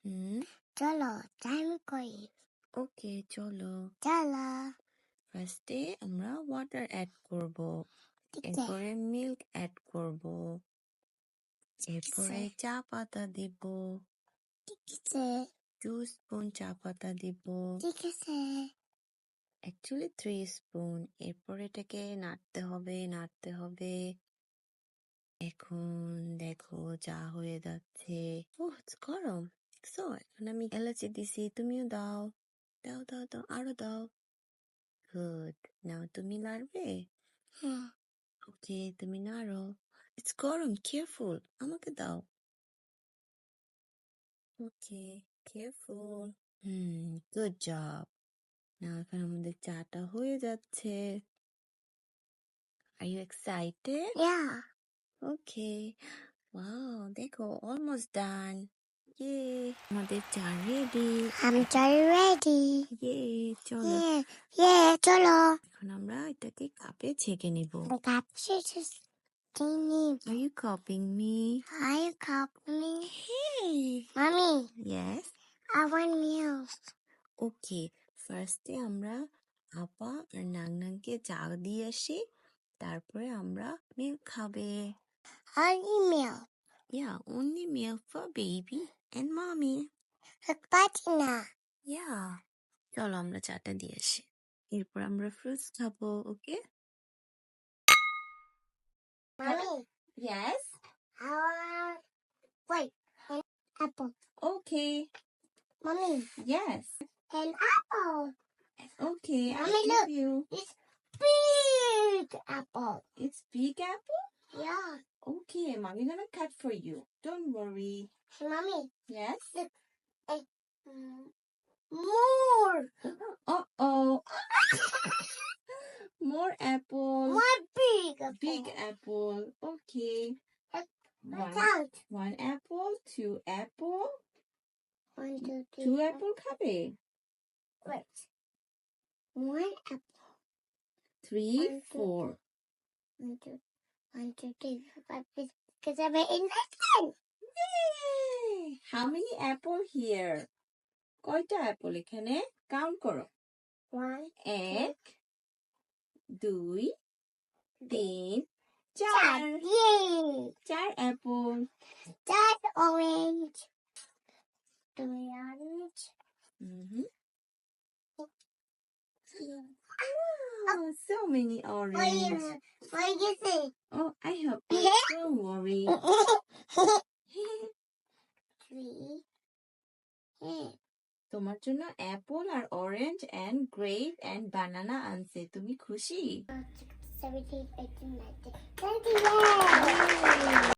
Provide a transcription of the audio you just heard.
হুম? চলো টাইম করি। ওকে চলো। চলো। ফার্স্টে আমরা ওয়াটার অ্যাড করব। এরপরে মিল্ক অ্যাড করব। এরপরে চা পাতা দিব। ঠিক আছে। টু স্পুন চা পাতা দিব। ঠিক আছে। অ্যাকচুয়ালি থ্রি স্পুন এরপর এটাকে নাড়তে হবে নাড়তে হবে। এখন দেখো চা হয়ে যাচ্ছে। ও গরম। এখন আমি এলাচি দিছি তুমিও দাও। দাও দাও দাও আরও দাও। গুড নাও তুমি নাড়বে? ওকে তুমি নাড়ো। ইটস গরম কেয়ারফুল আমাকে দাও। Okay careful. Hmm good job. না এখন আমাদের চাটা হয়ে যাচ্ছে। Excited yeah okay. ওয়াও দেখো অলমোস্ট ডান ইয়ে আমাদের চা রেডি I'm sorry ready. ইয়ে চলো Yeah, yeah, চলো এখন আমরা এটাকে কাপে ছেঁকে নিব I got scissors. Teeny. Are you copying me Are you copying? Hey Mommy, yes I want milk. Okay ফার্স্টে আমরা আপা আর নাংনাংকে চা দিয়ে আসি তারপরে আমরা মিল্ক খাবে Honey milk. Yeah only milk for baby and mommy Patina. Yeah চলো আমরা চাটা দিয়ে আসি এরপর আমরা ফ্রুটস খাবো okay Mommy, yes I want. Wait, an apple. Okay Mommy, yes an apple. Okay Mommy, I look. give you It's big apple. it's big apple Yeah. okay mommy gonna cut for you don't worry mommy. yes Mm, more. uh-oh more apple More big apple. Big apple. Okay. One, one apple, two apple, One, two, three. two four. apple খাবে Wait. One apple. three, One, two, four. One, two, one, two, three, four, five, six. Because I'm in my pen. Yay! How many apple here? কয়টা apple এখানে count করো One, এক দুই তিন. চার Yay. চার apple Dad, orange. Three orange. Mhm. Oh, so many What orange. what do you think? Oh, I help you. Don't worry. তোমার জন্য apple R orange and grape and banana আনছে তুমি খুশি